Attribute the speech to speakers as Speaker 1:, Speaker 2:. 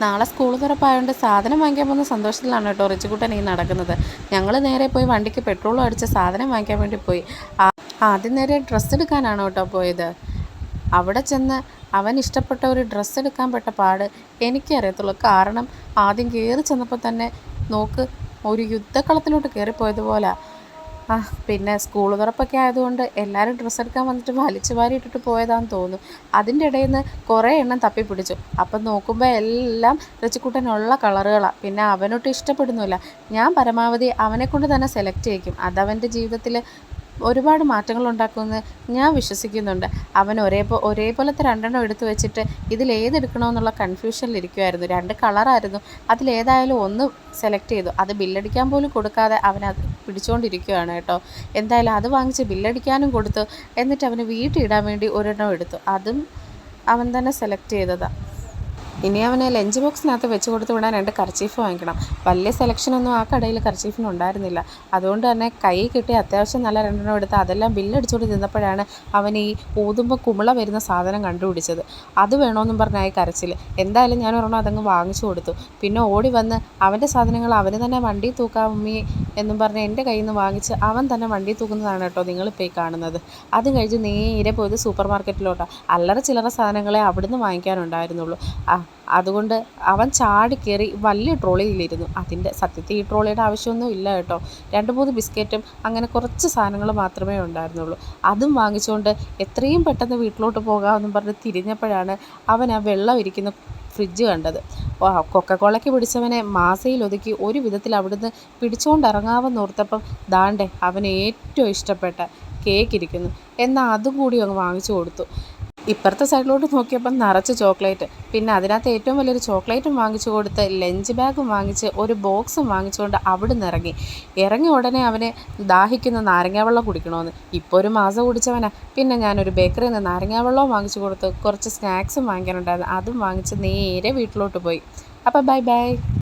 Speaker 1: നാളെ സ്കൂൾ തുറപ്പായതുകൊണ്ട് സാധനം വാങ്ങിക്കാൻ പോകുന്ന സന്തോഷത്തിലാണ് കേട്ടോ റിച്ചുകുട്ടൻ ഈ നടക്കുന്നത്. ഞങ്ങൾ നേരെ പോയി വണ്ടിക്ക് പെട്രോൾ അടിച്ച് സാധനം വാങ്ങിക്കാൻ വേണ്ടി പോയി. ആദ്യം നേരെ ഡ്രസ്സ് എടുക്കാനാണ് കേട്ടോ പോയത്. അവിടെ ചെന്ന് അവൻ ഇഷ്ടപ്പെട്ട ഒരു ഡ്രസ്സ് എടുക്കാൻ പെട്ട പാട് എനിക്കേ അറിയത്തുള്ളൂ. കാരണം ആദ്യം കയറി ചെന്നപ്പോൾ തന്നെ നോക്ക് ഒരു യുദ്ധക്കളത്തിലോട്ട് കയറിപ്പോയതുപോലെ പിന്നെ സ്കൂൾ തുറപ്പൊക്കെ ആയതുകൊണ്ട് എല്ലാവരും ഡ്രസ്സ് എടുക്കാൻ വന്നിട്ട് വലിച്ചു വാരി ഇട്ടിട്ട് പോയതാന്ന് തോന്നുന്നു അതിന്റെ ഇടയിൽ നിന്ന് കുറേ എണ്ണം തപ്പിപ്പിടിച്ചു. അപ്പം നോക്കുമ്പോൾ എല്ലാം റിച്ചുക്കുട്ടനുള്ള കളറുകളാണ് പിന്നെ അവനൊട്ട് ഇഷ്ടപ്പെടുന്നില്ല ഞാൻ പരമാവധി അവനെക്കൊണ്ട് തന്നെ സെലക്ട് ചെയ്യിക്കും. അതവന്റെ ജീവിതത്തിൽ ഒരുപാട് മാറ്റങ്ങൾ ഉണ്ടാക്കുമെന്ന് ഞാൻ വിശ്വസിക്കുന്നുണ്ട്. അവൻ ഒരേ ഒരേപോലത്തെ രണ്ടെണ്ണം എടുത്തു വെച്ചിട്ട് ഇതിൽ ഏതെടുക്കണമെന്നുള്ള കൺഫ്യൂഷനിലിരിക്കുമായിരുന്നു രണ്ട് കളറായിരുന്നു അതിലേതായാലും ഒന്ന് സെലക്ട് ചെയ്തു. അത് ബില്ലടിക്കാൻ പോലും കൊടുക്കാതെ അവൻ അത് പിടിച്ചുകൊണ്ടിരിക്കുകയാണ് കേട്ടോ. എന്തായാലും അത് വാങ്ങിച്ച് ബില്ലടിക്കാനും കൊടുത്തു. എന്നിട്ട് അവന് വീട്ടിൽ ഇടാൻ വേണ്ടി ഒരെണ്ണം എടുത്തു. അതും അവൻ തന്നെ സെലക്ട് ചെയ്തതാണ് ഇനി അവനെ ലഞ്ച് ബോക്സിനകത്ത് വെച്ച് കൊടുത്ത് വിടാൻ രണ്ട് കർച്ചീഫ് വാങ്ങിക്കണം. വലിയ സെലക്ഷനൊന്നും ആ കടയിൽ കർച്ചീഫിന് ഉണ്ടായിരുന്നില്ല. അതുകൊണ്ട് തന്നെ കൈ കിട്ടി അത്യാവശ്യം നല്ല രണ്ടെണ്ണം എടുത്ത് അതെല്ലാം ബില്ലടിച്ചുകൊണ്ട് നിന്നപ്പോഴാണ് അവൻ ഈ ഊതുമ്പോൾ കുമിള വരുന്ന സാധനം കണ്ടുപിടിച്ചത്. അത് വേണമെന്നും പറഞ്ഞായി കരച്ചിൽ എന്തായാലും ഞാൻ ഒരെണ്ണം അതങ്ങ് വാങ്ങിച്ചു കൊടുത്തു. പിന്നെ ഓടി വന്ന് അവന്റെ സാധനങ്ങൾ അവന് തന്നെ വണ്ടി തൂക്കാമ്മി എന്നും പറഞ്ഞ് എന്റെ കയ്യിൽ നിന്ന് വാങ്ങിച്ച് അവൻ തന്നെ വണ്ടി തൂക്കുന്നതാണ് കേട്ടോ നിങ്ങളിപ്പോൾ ഈ കാണുന്നത്. അത് കഴിഞ്ഞ് നേരെ പോയത് സൂപ്പർ മാർക്കറ്റിലോട്ടാണ് അല്ലറ ചില്ലറ സാധനങ്ങളെ അവിടുന്ന് വാങ്ങിക്കാനുണ്ടായിരുന്നുള്ളൂ. ആ അതുകൊണ്ട് അവൻ ചാടി കയറി വലിയ ട്രോളിയിലിരുന്നു. അതിന്റെ സത്യത്തിൽ ഈ ട്രോളിയുടെ ആവശ്യമൊന്നും ഇല്ല കേട്ടോ. രണ്ട് മൂന്ന് ബിസ്ക്കറ്റും അങ്ങനെ കുറച്ച് സാധനങ്ങൾ മാത്രമേ ഉണ്ടായിരുന്നുള്ളൂ. അതും വാങ്ങിച്ചുകൊണ്ട് എത്രയും പെട്ടെന്ന് വീട്ടിലോട്ട് പോകാമെന്നും പറഞ്ഞ് തിരിഞ്ഞപ്പോഴാണ് അവൻ ആ വെള്ളം ഇരിക്കുന്ന ഫ്രിഡ്ജ് കണ്ടത്. കൊക്കക്കോളയ്ക്ക് പിടിച്ചവനെ മാസയിൽ ഒതുക്കി ഒരു വിധത്തിൽ അവിടുന്ന് പിടിച്ചുകൊണ്ട് ഇറങ്ങാമെന്ന് ഓർത്തപ്പം ദാണ്ടെ അവന് ഏറ്റവും ഇഷ്ടപ്പെട്ട കേക്ക് ഇരിക്കുന്നു. എന്നാൽ അതും കൂടി അങ്ങ് വാങ്ങിച്ചു കൊടുത്തു. ഇപ്പുറത്തെ സൈഡിലോട്ട് നോക്കിയപ്പോൾ നിറച്ച് ചോക്ലേറ്റ്. പിന്നെ അതിനകത്ത് ഏറ്റവും വലിയൊരു ചോക്ലേറ്റും വാങ്ങിച്ചു കൊടുത്ത് ലഞ്ച് ബാഗും വാങ്ങിച്ച് ഒരു ബോക്സും വാങ്ങിച്ചുകൊണ്ട് അവിടെ നിന്ന് ഇറങ്ങി. ഇറങ്ങി ഉടനെ അവന് ദാഹിക്കുന്ന നാരങ്ങാവെള്ളം കുടിക്കണമെന്ന് ഇപ്പോൾ ഒരു മാസം കുടിച്ചവനാ. പിന്നെ ഞാനൊരു ബേക്കറിയിൽ നിന്ന് നാരങ്ങാവെള്ളവും വാങ്ങിച്ചു കൊടുത്ത് കുറച്ച് സ്നാക്സും വാങ്ങിക്കാനുണ്ടായിരുന്നു. അതും വാങ്ങിച്ച് നേരെ വീട്ടിലോട്ട് പോയി. അപ്പോൾ ബൈ ബൈ.